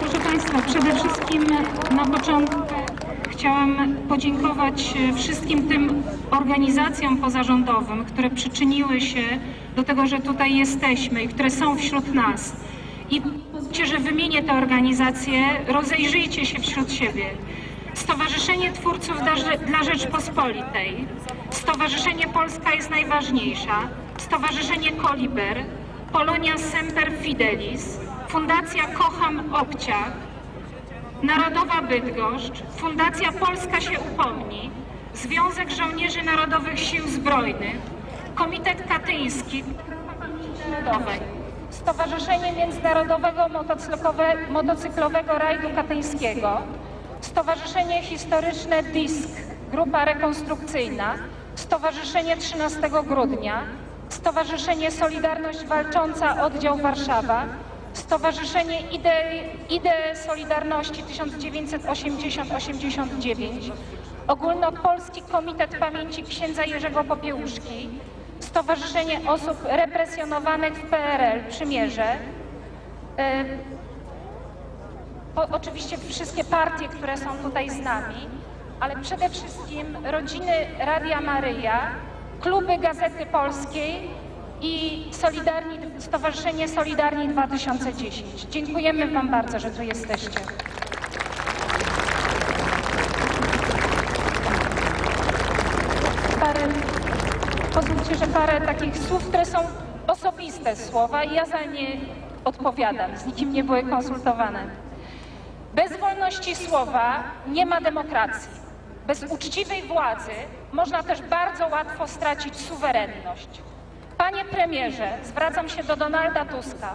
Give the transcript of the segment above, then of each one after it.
Proszę Państwa, przede wszystkim na początku chciałam podziękować e, wszystkim tym organizacjom pozarządowym, które przyczyniły się do tego, że tutaj jesteśmy i które są wśród nas. I pozwólcie, że wymienię te organizacje, rozejrzyjcie się wśród siebie. Stowarzyszenie Twórców dla- Rzeczpospolitej, Stowarzyszenie Polska jest najważniejsza, Stowarzyszenie Koliber, Polonia Semper Fidelis, Fundacja Kocham Obciach, Narodowa Bydgoszcz, Fundacja Polska się upomni, Związek Żołnierzy Narodowych Sił Zbrojnych, Komitet Katyński Stowarzyszenie Międzynarodowego Motocyklowe- Motocyklowego Rajdu Katyńskiego, Stowarzyszenie Historyczne DISK, Grupa Rekonstrukcyjna, Stowarzyszenie 13 Grudnia, Stowarzyszenie Solidarność Walcząca Oddział Warszawa, Stowarzyszenie Idee, Idee Solidarności 1980-89, Ogólnopolski Komitet Pamięci Księdza Jerzego Popiełuszki, Stowarzyszenie Osób Represjonowanych w PRL Przymierze, oczywiście wszystkie partie, które są tutaj z nami, ale przede wszystkim rodziny Radia Maryja, kluby Gazety Polskiej i Solidarni, Stowarzyszenie Solidarni 2010. Dziękujemy Wam bardzo, że tu jesteście. Parę, pozwólcie, że parę takich słów, które są osobiste słowa i ja za nie odpowiadam. Z nikim nie były konsultowane. Bez wolności słowa nie ma demokracji. Bez uczciwej władzy można też bardzo łatwo stracić suwerenność. Panie premierze, zwracam się do Donalda Tuska.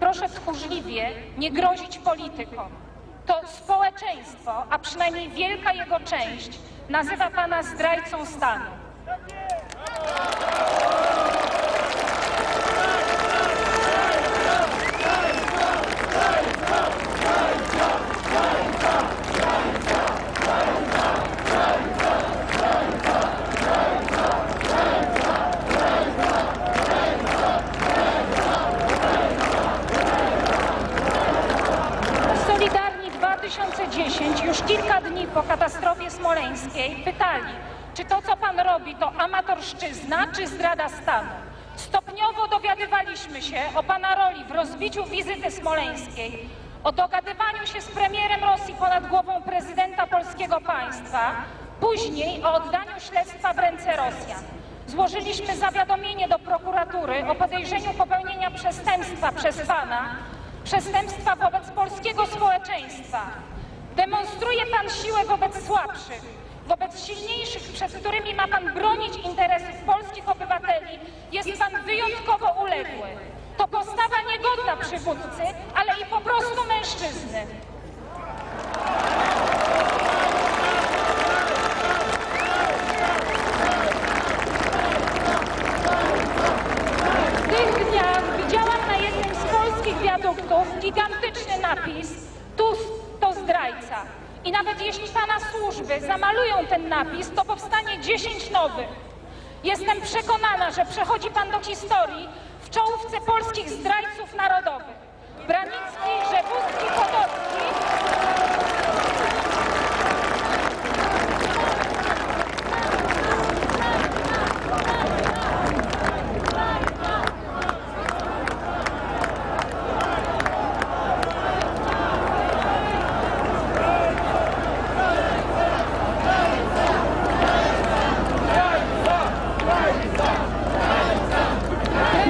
Proszę tchórzliwie nie grozić politykom. To społeczeństwo, a przynajmniej wielka jego część, nazywa pana zdrajcą stanu. Solidarni 2010 już kilka dni po katastrofie smoleńskiej pytali, czy to, co pan robi, to amatorszczyzna, czy zdrada stanu. Stopniowo dowiadywaliśmy się o pana roli w rozbiciu wizyty smoleńskiej, o dogadywaniu się z premierem Rosji ponad głową prezydenta polskiego państwa, później o oddaniu śledztwa w ręce Rosjan. Złożyliśmy zawiadomienie do prokuratury o podejrzeniu popełnienia przestępstwa przez pana przestępstwa wobec polskiego społeczeństwa. Demonstruje pan siłę wobec słabszych, wobec silniejszych, przed którymi ma pan bronić interesów polskich obywateli. Jest pan wyjątkowo uległy. To postawa niegodna przywódcy, ale i po prostu mężczyzny. W tych dniach widziałam na jednym z polskich wiaduktów gigantyczny napis Tusk to zdrajca. I nawet jeśli pana służby zamalują ten napis, to powstanie 10 nowych. Jestem przekonana, że przechodzi pan do historii w czołówce polskich zdrajców narodowych. Branicki, Rzewuski, Podolski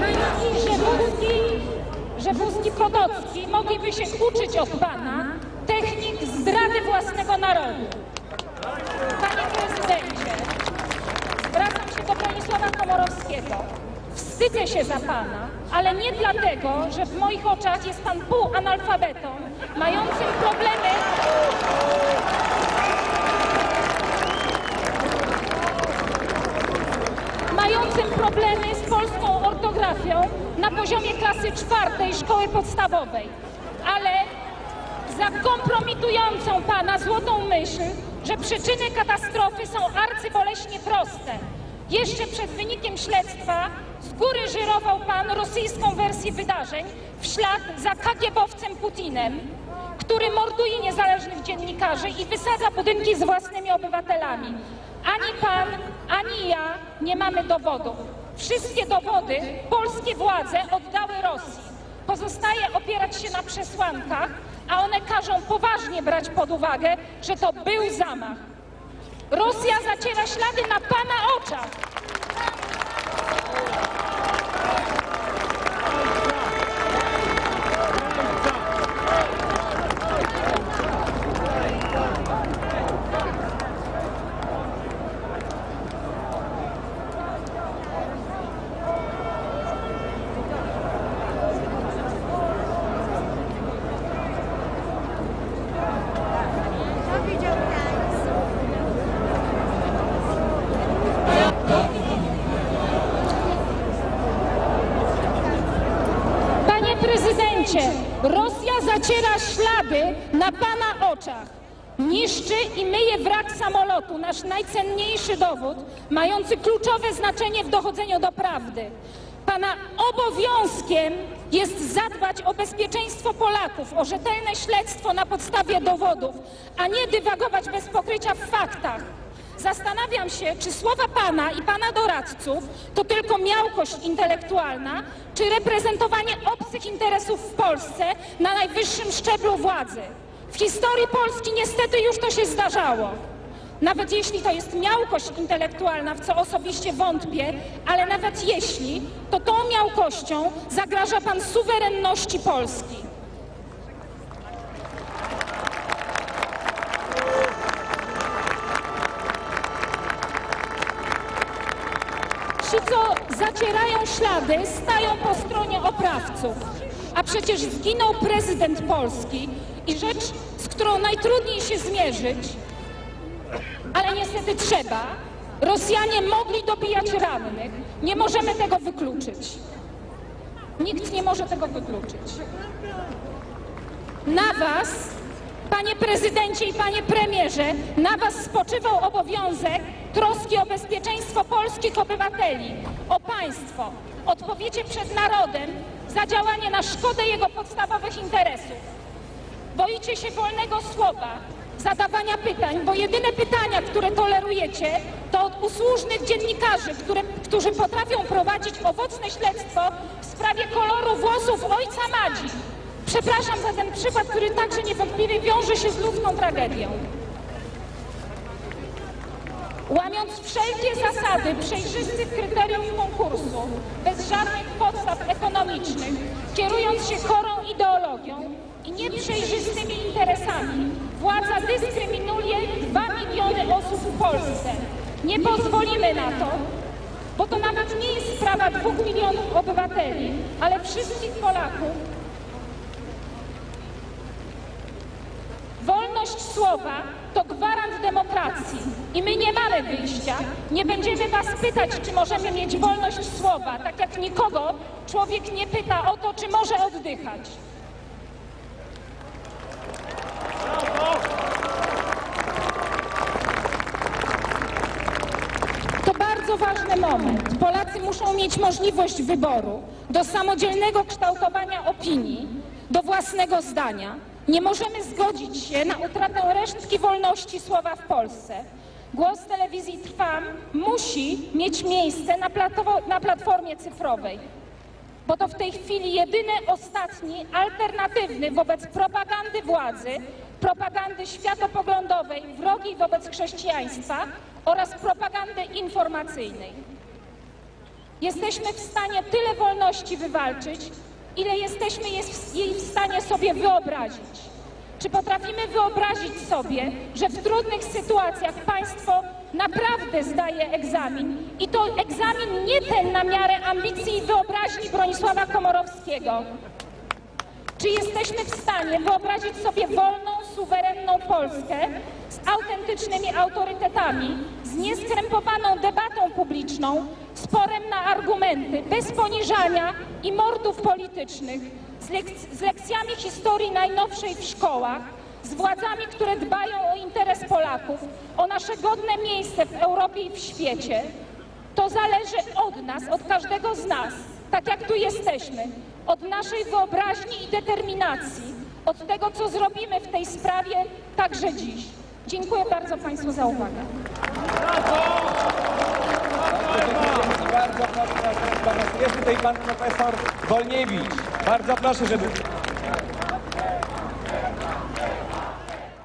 Branicki, Rzewuski, mogliby się uczyć od pana technik zdrady własnego narodu. Panie prezydencie, zwracam się do Bronisława Komorowskiego. Wstydzę się za pana, ale nie dlatego, że w moich oczach jest pan półanalfabetą, mającym problemy mającym problemy z polską ortografią na poziomie klasy czwartej szkoły podstawowej, ale za kompromitującą pana złotą myśl, że przyczyny katastrofy są arcyboleśnie proste. Jeszcze przed wynikiem śledztwa z góry żyrował pan rosyjską wersję wydarzeń w ślad za kagiebowcem Putinem, który morduje niezależnych dziennikarzy i wysadza budynki z własnymi obywatelami. Ani pan, ani ja nie mamy dowodów. Wszystkie dowody polskie władze oddały Rosji. Pozostaje opierać się na przesłankach, a one każą poważnie brać pod uwagę, że to był zamach. Rosja zaciera ślady na pana oczach. Kto widział tańc? Panie prezydencie, Rosja zaciera ślady na pana oczach. Niszczy i myje wrak samolotu, nasz najcenniejszy dowód, mający kluczowe znaczenie w dochodzeniu do prawdy. Pana obowiązkiem jest zadbać o bezpieczeństwo Polaków, o rzetelne śledztwo na podstawie dowodów, a nie dywagować bez pokrycia w faktach. Zastanawiam się, czy słowa pana i pana doradców to tylko miałkość intelektualna, czy reprezentowanie obcych interesów w Polsce na najwyższym szczeblu władzy. W historii Polski niestety już to się zdarzało. Nawet jeśli to jest miałkość intelektualna, w co osobiście wątpię, ale nawet jeśli, to tą miałkością zagraża pan suwerenności Polski. Ci, co zacierają ślady, stają po stronie oprawców. A przecież zginął prezydent Polski i rzecz, z którą najtrudniej się zmierzyć, ale niestety trzeba. Rosjanie mogli dobijać rannych. Nie możemy tego wykluczyć. Nikt nie może tego wykluczyć. Na was, panie prezydencie i panie premierze, na was spoczywał obowiązek troski o bezpieczeństwo polskich obywateli, o państwo. Odpowiecie przed narodem za działanie na szkodę jego podstawowych interesów. Boicie się wolnego słowa, zadawania pytań, bo jedyne pytania, które tolerujecie, to od usłużnych dziennikarzy, które, którzy potrafią prowadzić owocne śledztwo w sprawie koloru włosów ojca Madzi. Przepraszam za ten przykład, który także niewątpliwie wiąże się z ludzką tragedią. Łamiąc wszelkie zasady przejrzystych kryteriów konkursu, bez żadnych podstaw ekonomicznych, kierując się chorą ideologią i nieprzejrzystymi interesami, władza dyskryminuje 2 miliony osób w Polsce. Nie pozwolimy na to, bo to nawet nie jest sprawa dwóch milionów obywateli, ale wszystkich Polaków, Wolność słowa to gwarant demokracji i my nie mamy wyjścia. Nie będziemy was pytać, czy możemy mieć wolność słowa, tak jak nikogo człowiek nie pyta o to, czy może oddychać. To bardzo ważny moment. Polacy muszą mieć możliwość wyboru, do samodzielnego kształtowania opinii, do własnego zdania. Nie możemy zgodzić się na utratę resztki wolności słowa w Polsce. Głos telewizji Trwam musi mieć miejsce na, na platformie cyfrowej, bo to w tej chwili jedyny, ostatni, alternatywny wobec propagandy władzy, propagandy światopoglądowej, wrogiej wobec chrześcijaństwa oraz propagandy informacyjnej. Jesteśmy w stanie tyle wolności wywalczyć, ile jesteśmy jest- jej w stanie sobie wyobrazić. Czy potrafimy wyobrazić sobie, że w trudnych sytuacjach państwo naprawdę zdaje egzamin i to egzamin nie ten na miarę ambicji i wyobraźni Bronisława Komorowskiego? Czy jesteśmy w stanie wyobrazić sobie wolną, suwerenną Polskę z autentycznymi autorytetami, z nieskrępowaną debatą publiczną, sporem na argumenty, bez poniżania i mordów politycznych, z, lek- z lekcjami historii najnowszej w szkołach, z władzami, które dbają o interes Polaków, o nasze godne miejsce w Europie i w świecie? To zależy od nas, od każdego z nas, tak jak tu jesteśmy, od naszej wyobraźni i determinacji, od tego, co zrobimy w tej sprawie także dziś. Dziękuję bardzo Państwu za uwagę. Bardzo proszę, jest tutaj pan profesor Wolniewicz. Bardzo proszę, żeby...